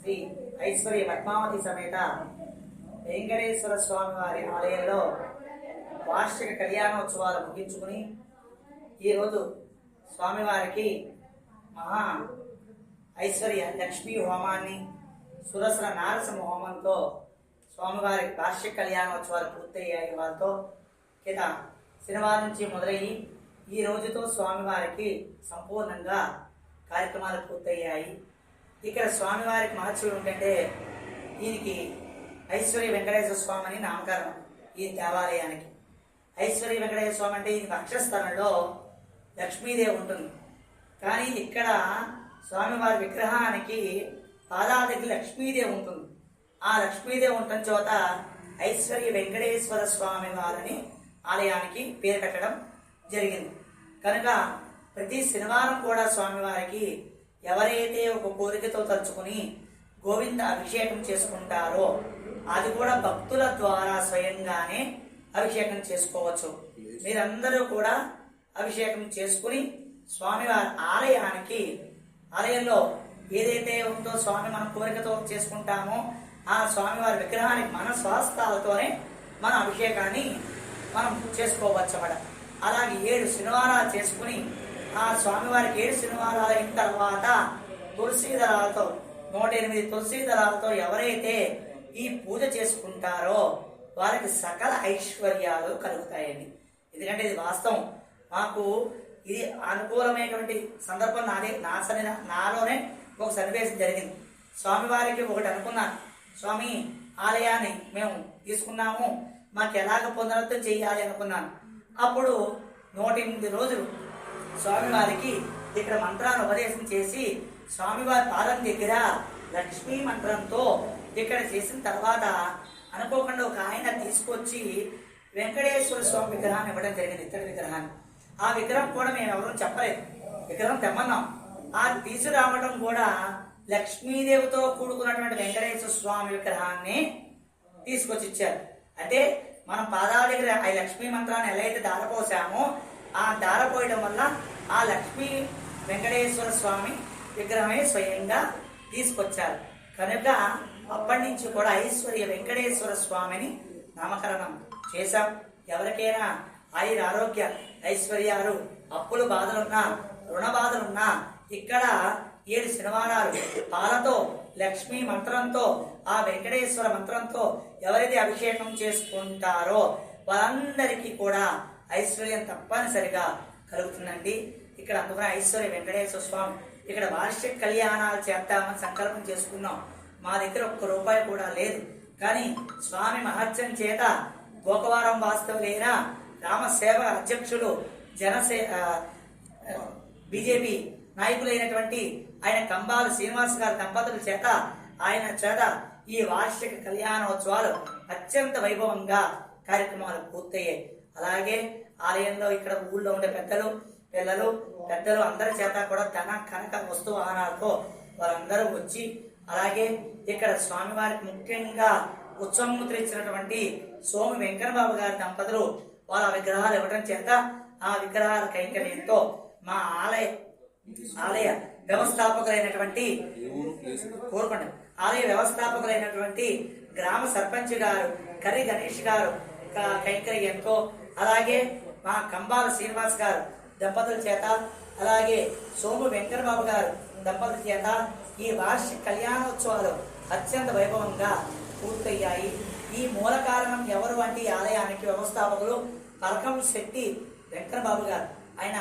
శ్రీ ఐశ్వర్య పద్మావతి సమేత వెంకటేశ్వర స్వామి వారి ఆలయంలో వార్షిక కళ్యాణోత్సవాలు ముగించుకుని ఈరోజు స్వామివారికి మహా ఐశ్వర్య లక్ష్మీ హోమాన్ని సురసర నారసింహ హోమంతో స్వామివారి వార్షిక కళ్యాణోత్సవాలు పూర్తయ్యాయి. వారితో కింద శనివారం నుంచి మొదలయ్యి ఈ రోజుతో స్వామివారికి సంపూర్ణంగా కార్యక్రమాలు పూర్తయ్యాయి. ఇక్కడ స్వామివారికి మహత్సవం ఏంటంటే దీనికి ఐశ్వర్య వెంకటేశ్వర స్వామి అని నామకరణం ఈ దేవాలయానికి. ఐశ్వర్య వెంకటేశ్వర స్వామి అంటే ఇది వక్షస్థలంలో లక్ష్మీదేవి ఉంటుంది. కానీ ఇక్కడ స్వామివారి విగ్రహానికి పాదాల దగ్గర లక్ష్మీదేవి ఉంటుంది. ఆ లక్ష్మీదేవి ఉంటుంది చోట ఐశ్వర్య వెంకటేశ్వర స్వామి వారిని ఆలయానికి పేరు పెట్టడం జరిగింది. కనుక ప్రతి శనివారం కూడా స్వామివారికి ఎవరైతే ఒక కోరికతో తలుచుకుని గోవింద అభిషేకం చేసుకుంటారో అది కూడా భక్తుల ద్వారా స్వయంగానే అభిషేకం చేసుకోవచ్చు. మీరందరూ కూడా అభిషేకం చేసుకుని స్వామివారి ఆలయానికి ఆలయంలో ఏదైతే ఉందో స్వామి మనం కోరికతో చేసుకుంటామో ఆ స్వామివారి విగ్రహానికి మన స్వస్థాలతోనే మన అభిషేకాన్ని మనం చేసుకోవచ్చు అన్నమాట అలాగే ఏడు శనివారాలు చేసుకుని ఆ స్వామివారికి ఏడు శనివారాలు అయిన తర్వాత తులసి దళాలతో నూట ఎనిమిది తులసి దళాలతో ఎవరైతే ఈ పూజ చేసుకుంటారో వారికి సకల ఐశ్వర్యాలు కలుగుతాయండి. ఎందుకంటే ఇది వాస్తవం. మాకు ఇది అనుకూలమైనటువంటి సందర్భం నాదే నా సరి నాలోనే ఒక సన్నివేశం జరిగింది. స్వామివారికి ఒకటి అనుకున్నాను. స్వామి ఆలయాన్ని మేము తీసుకున్నాము. మాకు ఎలాగ పునరుద్ధం చేయాలి అనుకున్నాను. అప్పుడు నూట ఎనిమిది రోజులు స్వామివారికి ఇక్కడ మంత్రాన్ని ఉపదేశం చేసి స్వామివారి పాదం దగ్గర లక్ష్మీ మంత్రంతో ఇక్కడ చేసిన తర్వాత అనుకోకుండా ఒక ఆయన తీసుకొచ్చి వెంకటేశ్వర స్వామి విగ్రహాన్ని ఇవ్వడం జరిగింది ఇతడి విగ్రహాన్ని. ఆ విగ్రహం కూడా మేము ఎవరూ చెప్పలేదు. విగ్రహం తెమ్మన్నాం. ఆ తీసుకురావడం కూడా లక్ష్మీదేవితో కూడుకున్నటువంటి వెంకటేశ్వర స్వామి విగ్రహాన్ని తీసుకొచ్చి ఇచ్చారు. అంటే మనం పాదాల దగ్గర ఆ లక్ష్మీ మంత్రాన్ని ఎలా అయితే దారపోసామో ఆ దార పోయడం వల్ల ఆ లక్ష్మీ వెంకటేశ్వర స్వామి విగ్రహమే స్వయంగా తీసుకొచ్చారు. కనుక అప్పటి నుంచి కూడా ఐశ్వర్య వెంకటేశ్వర స్వామిని నామకరణం చేశాం. ఎవరికైనా ఆయుర ఆరోగ్య ఐశ్వర్యాలు అప్పులు బాధలున్నా రుణ బాధలున్నా ఇక్కడ ఏడు శనివారాలు. పాలతో లక్ష్మీ మంత్రంతో ఆ వెంకటేశ్వర మంత్రంతో ఎవరైతే అభిషేకం చేసుకుంటారో వారందరికీ కూడా ఐశ్వర్యం తప్పనిసరిగా కలుగుతుందండి. ఇక్కడ అందుకని ఐశ్వర్య వెంకటేశ్వర స్వామి ఇక్కడ వార్షిక కళ్యాణాలు చేద్దామని సంకల్పం చేసుకున్నాం. మా దగ్గర ఒక్క రూపాయి కూడా లేదు. కానీ స్వామి మహత్యం చేత గోకవారం వాస్తవులైన రామసేవ అధ్యక్షులు జనసే బీజేపీ నాయకులైనటువంటి ఆయన కంబాల శ్రీనివాస్ గారి దంపతుల చేత ఆయన చేత ఈ వార్షిక కళ్యాణోత్సవాలు అత్యంత వైభవంగా కార్యక్రమాలు పూర్తయ్యాయి. అలాగే ఆలయంలో ఇక్కడ ఊళ్ళో ఉండే పెద్దలు పిల్లలు పెద్దలు అందరి చేత కూడా ధన కనక వస్తు వాహనాలతో వారందరూ వచ్చి అలాగే ఇక్కడ స్వామివారికి ముఖ్యంగా ఉత్సవముద్ర ఇచ్చినటువంటి సోము వెంకటబాబు గారి దంపతులు వాళ్ళ విగ్రహాలు ఇవ్వడం చేత ఆ విగ్రహాల కైంకర్యంతో మా ఆలయ ఆలయ వ్యవస్థాపకులైనటువంటి కోరుకోండి ఆలయ వ్యవస్థాపకులైనటువంటి గ్రామ సర్పంచ్ గారు కర్రి గణేష్ గారు కైంకర్యంతో అలాగే మా కంబాల శ్రీనివాస్ గారు దంపతుల చేత. అలాగే సోము వెంకటబాబు గారు దంపతుల చేత. ఈ వార్షిక కళ్యాణోత్సవాలు అత్యంత వైభవంగా పూర్తయ్యాయి. ఈ మూల కారణం ఎవరు అంటే ఆలయానికి వ్యవస్థాపకులు పరకం శెట్టి వెంకటబాబు గారు. ఆయన